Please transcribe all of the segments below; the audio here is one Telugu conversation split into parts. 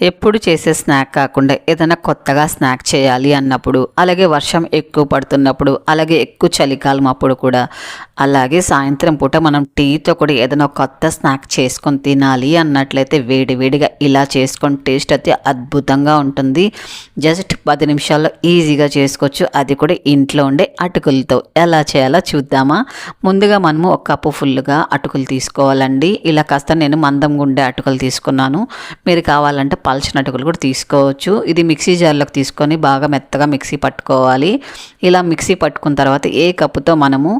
ఎప్పుడు చేసే స్నాక్ కాకుండా ఏదైనా కొత్తగా స్నాక్ చేయాలి అన్నప్పుడు అలాగే వర్షం ఎక్కువ పడుతున్నప్పుడు అలాగే ఎక్కువ చలికాలం అప్పుడు కూడా అలాగే సాయంత్రం పూట మనం టీతో కూడా ఏదైనా కొత్త స్నాక్ చేసుకొని తినాలి అన్నట్లయితే వేడివేడిగా ఇలా చేసుకొని టేస్ట్ అయితే అద్భుతంగా ఉంటుంది. జస్ట్ పది నిమిషాల్లో ఈజీగా చేసుకోవచ్చు. అది కూడా ఇంట్లో ఉండే అటుకులతో. ఎలా చేయాలో చూద్దామా? ముందుగా మనము ఒక కప్పు ఫుల్గా అటుకులు తీసుకోవాలండి. ఇలా కాస్త నేను మందంగా ఉండే అటుకులు తీసుకున్నాను. మీరు కావాలంటే పల్చిన అటుకులు కూడా తీసుకోవచ్చు. ఇది మిక్సీ జార్లోకి తీసుకొని బాగా మెత్తగా మిక్సీ పట్టుకోవాలి. ఇలా మిక్సీ పట్టుకున్న తర్వాత ఏ కప్పుతో మనము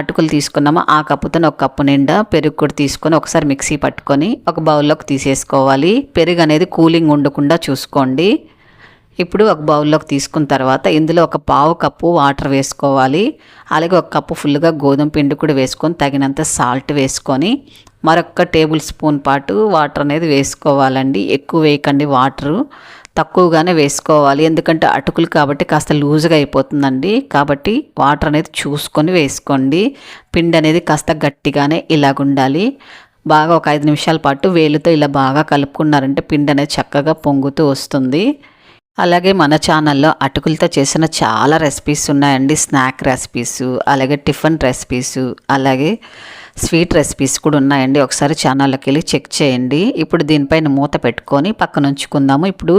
అటుకులు తీసుకున్నామో ఆ కప్పుతో ఒక కప్పు నిండా పెరుగు కూడా తీసుకొని ఒకసారి మిక్సీ పట్టుకొని ఒక బౌల్లోకి తీసేసుకోవాలి. పెరుగు అనేది కూలింగ్ ఉండకుండా చూసుకోండి. ఇప్పుడు ఒక బౌల్లోకి తీసుకున్న తర్వాత ఇందులో ఒక పావు కప్పు వాటర్ వేసుకోవాలి. అలాగే ఒక కప్పు ఫుల్గా గోధుమ పిండి కూడా వేసుకొని తగినంత సాల్ట్ వేసుకొని మరొక టేబుల్ స్పూన్ పాటు వాటర్ అనేది వేసుకోవాలండి. ఎక్కువ వేయకండి వాటరు. తక్కువగానే వేసుకోవాలి. ఎందుకంటే అటుకులు కాబట్టి కాస్త లూజ్గా అయిపోతుందండి. కాబట్టి వాటర్ అనేది చూసుకొని వేసుకోండి. పిండి అనేది కాస్త గట్టిగానే ఇలాగుండాలి. బాగా ఒక ఐదు నిమిషాల పాటు వేలుతో ఇలా బాగా కలుపుకున్నారంటే పిండి అనేది చక్కగా పొంగుతూ వస్తుంది. అలాగే మన ఛానల్లో అటుకులతో చేసిన చాలా రెసిపీస్ ఉన్నాయండి. స్నాక్ రెసిపీస్ అలాగే టిఫిన్ రెసిపీస్ అలాగే స్వీట్ రెసిపీస్ కూడా ఉన్నాయండి. ఒకసారి ఛానల్లోకి వెళ్ళి చెక్ చేయండి. ఇప్పుడు దీనిపైన మూత పెట్టుకొని పక్కన ఉంచుకుందాము. ఇప్పుడు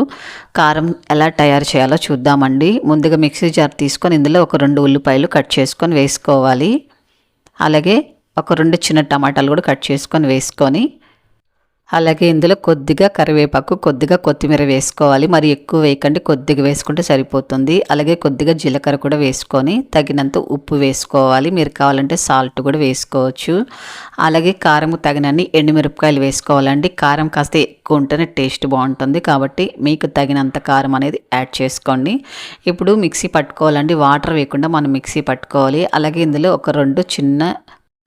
కారం ఎలా తయారు చేయాలో చూద్దామండి. ముందుగా మిక్సీ జార్ తీసుకొని ఇందులో ఒక రెండు ఉల్లిపాయలు కట్ చేసుకొని వేసుకోవాలి. అలాగే ఒక రెండు చిన్న టమాటాలు కూడా కట్ చేసుకొని వేసుకొని అలాగే ఇందులో కొద్దిగా కరివేపాకు కొద్దిగా కొత్తిమీర వేసుకోవాలి. మరి ఎక్కువ వేయకండి కొద్దిగా వేసుకుంటే సరిపోతుంది. అలాగే కొద్దిగా జీలకర్ర కూడా వేసుకొని తగినంత ఉప్పు వేసుకోవాలి. మీరు కావాలంటే సాల్ట్ కూడా వేసుకోవచ్చు. అలాగే కారం తగినన్ని ఎండుమిరపకాయలు వేసుకోవాలండి. కారం కాస్త ఎక్కువ ఉంటేనే టేస్ట్ బాగుంటుంది. కాబట్టి మీకు తగినంత కారం అనేది యాడ్ చేసుకోండి. ఇప్పుడు మిక్సీ పట్టుకోవాలండి. వాటర్ వేయకుండా మనం మిక్సీ పట్టుకోవాలి. అలాగే ఇందులో ఒక రెండు చిన్న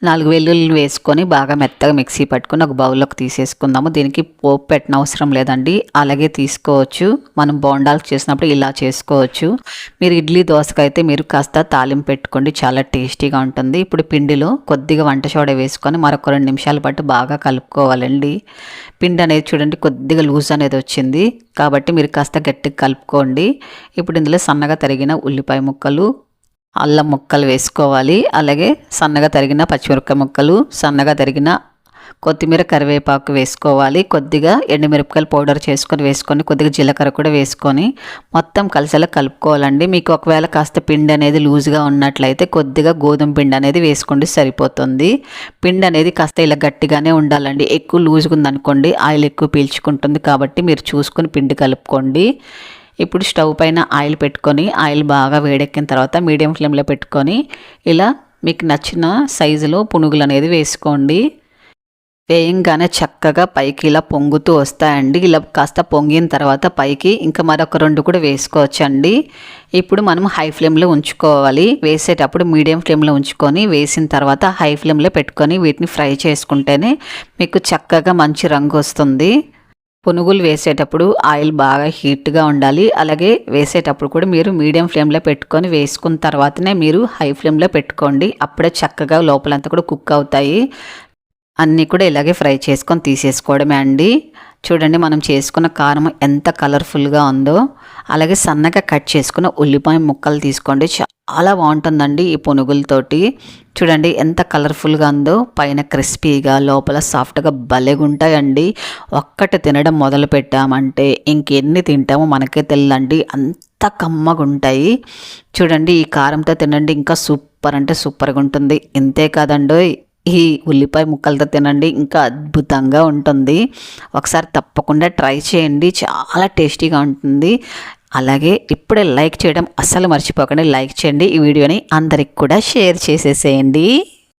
నాలుగు వెల్లుల్లి వేసుకొని బాగా మెత్తగా మిక్సీ పట్టుకొని ఒక బౌల్లోకి తీసేసుకుందాము. దీనికి పోపు పెట్టిన అవసరం లేదండి. అలాగే తీసుకోవచ్చు. మనం బోండాలు చేసినప్పుడు ఇలా చేసుకోవచ్చు. మీరు ఇడ్లీ దోశకైతే మీరు కాస్త తాలింపు పెట్టుకోండి. చాలా టేస్టీగా ఉంటుంది. ఇప్పుడు పిండిలో కొద్దిగా వంట సోడ వేసుకొని మరొక రెండు నిమిషాల పాటు బాగా కలుపుకోవాలండి. పిండి అనేది చూడండి కొద్దిగా లూజ్ అనేది వచ్చింది. కాబట్టి మీరు కాస్త గట్టిగా కలుపుకోండి. ఇప్పుడు ఇందులో సన్నగా తరిగిన ఉల్లిపాయ ముక్కలు అల్లం ముక్కలు వేసుకోవాలి. అలాగే సన్నగా తరిగిన పచ్చిమిరపకాయ ముక్కలు సన్నగా తరిగిన కొత్తిమీర కరివేపాకు వేసుకోవాలి. కొద్దిగా ఎండుమిరపకాయలు పౌడర్ చేసుకొని వేసుకొని కొద్దిగా జీలకర్ర కూడా వేసుకొని మొత్తం కలిసేలా కలుపుకోవాలండి. మీకు ఒకవేళ కాస్త పిండి అనేది లూజ్గా ఉన్నట్లయితే కొద్దిగా గోధుమ పిండి అనేది వేసుకోండి సరిపోతుంది. పిండి అనేది కాస్త ఇలా గట్టిగానే ఉండాలండి. ఎక్కువ లూజ్గా ఉందనుకోండి ఆయిల్ ఎక్కువ పీల్చుకుంటుంది కాబట్టి మీరు చూసుకొని పిండి కలుపుకోండి. ఇప్పుడు స్టవ్ పైన ఆయిల్ పెట్టుకొని ఆయిల్ బాగా వేడెక్కిన తర్వాత మీడియం ఫ్లేమ్లో పెట్టుకొని ఇలా మీకు నచ్చిన సైజులో పునుగులు అనేది వేసుకోండి. వేయంగానే చక్కగా పైకి ఇలా పొంగుతూ వస్తాయండి. ఇలా కాస్త పొంగిన తర్వాత పైకి ఇంకా మరొక రెండు కూడా వేసుకోవచ్చండి. ఇప్పుడు మనం హై ఫ్లేమ్లో ఉంచుకోవాలి. వేసేటప్పుడు మీడియం ఫ్లేమ్లో ఉంచుకొని వేసిన తర్వాత హై ఫ్లేమ్లో పెట్టుకొని వీటిని ఫ్రై చేసుకుంటేనే మీకు చక్కగా మంచి రంగు వస్తుంది. పునుగులు వేసేటప్పుడు ఆయిల్ బాగా హీట్గా ఉండాలి. అలాగే వేసేటప్పుడు కూడా మీరు మీడియం ఫ్లేమ్లో పెట్టుకొని వేసుకున్న తర్వాతనే మీరు హై ఫ్లేమ్లో పెట్టుకోండి. అప్పుడే చక్కగా లోపలంతా కూడా కుక్ అవుతాయి. అన్నీ కూడా ఇలాగే ఫ్రై చేసుకొని తీసేసుకోవడమే అండి. చూడండి మనం చేసుకున్న కారం ఎంత కలర్ఫుల్గా ఉందో అలాగే సన్నగా కట్ చేసుకున్న ఉల్లిపాయ ముక్కలు తీసుకోండి. చాలా బాగుంటుందండి ఈ పునుగులతోటి. చూడండి ఎంత కలర్ఫుల్గా ఉందో పైన క్రిస్పీగా లోపల సాఫ్ట్గా భలేగా ఉంటాయండి. ఒక్కటి తినడం మొదలు పెట్టామంటే ఇంకెన్ని తింటామో మనకే తెలియదండి అంత కమ్మగా ఉంటాయి. చూడండి ఈ కారంతో తినండి ఇంకా సూపర్ అంటే సూపర్గా ఉంటుంది. ఇంతే కాదండి ఈ ఉల్లిపాయ ముక్కలతో తినండి. ఇంకా అద్భుతంగా ఉంటుంది. ఒకసారి తప్పకుండా ట్రై చేయండి. చాలా టేస్టీగా ఉంటుంది. అలాగే ఇప్పుడే లైక్ చేయడం అస్సలు మర్చిపోకండి. లైక్ చేయండి. ఈ వీడియోని అందరికి కూడా షేర్ చేసేసేయండి.